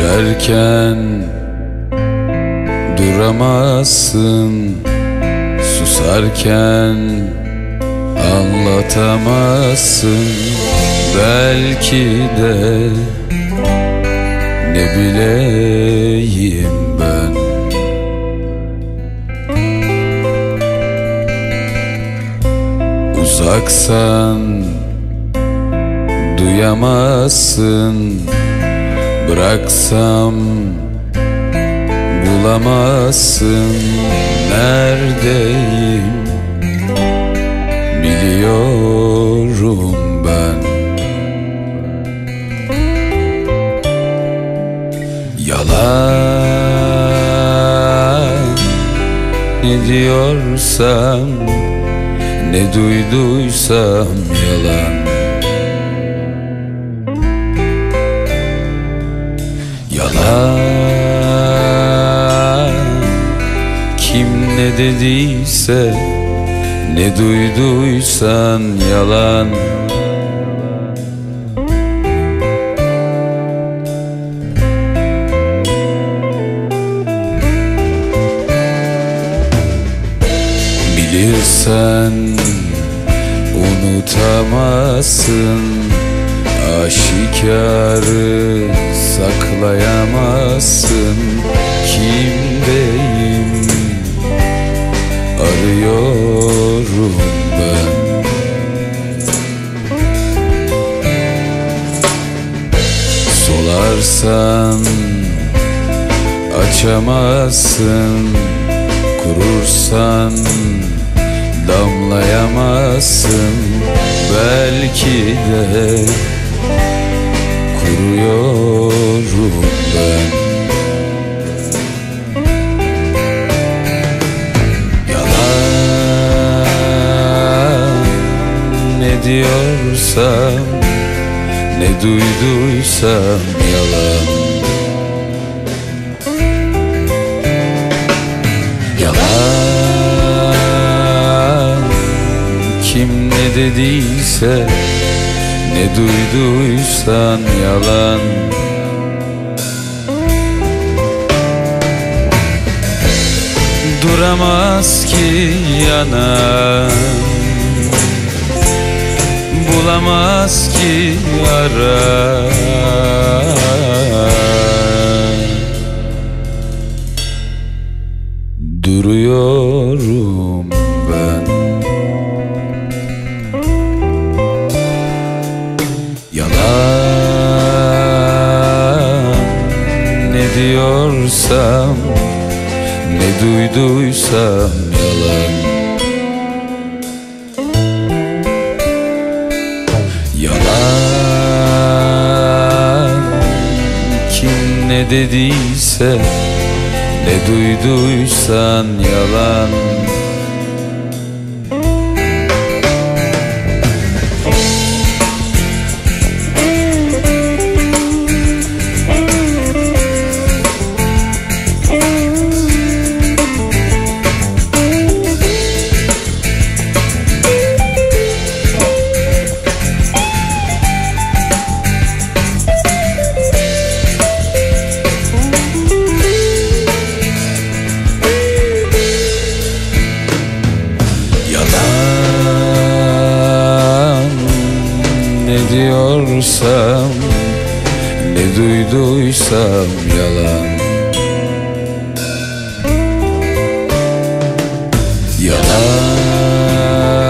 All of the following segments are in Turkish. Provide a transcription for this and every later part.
Geçerken duramazsın. Susarken anlatamazsın. Belki de ne bileyim ben. Uzaksan duyamazsın Bıraksam bulamazsın Neredeyim? Biliyorum ben. Yalan ne diyorsam Ne duyduysam Yalan ne dediyse Ne duyduysan yalan. Bilirsen unutamazsın Aşikarı saklayamazsın. Kimdeyim Solarsan açamazsın Kurursan damlayamazsın. Belki de kuruyorum ben. Yalan ne diyorsam Ne duyduysam yalan. Yalan. Kim ne dediyse Ne duyduysan yalan. Duramaz ki yanan Bulamaz ki ara. Duruyorum ben. Yalan ne diyorsam Ne duyduysam yalan dediyse Ne duyduysan Yalan diyorsam Ne duyduysam yalan.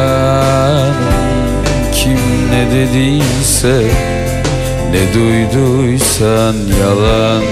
Yalan kim ne dediyse Ne duyduysan yalan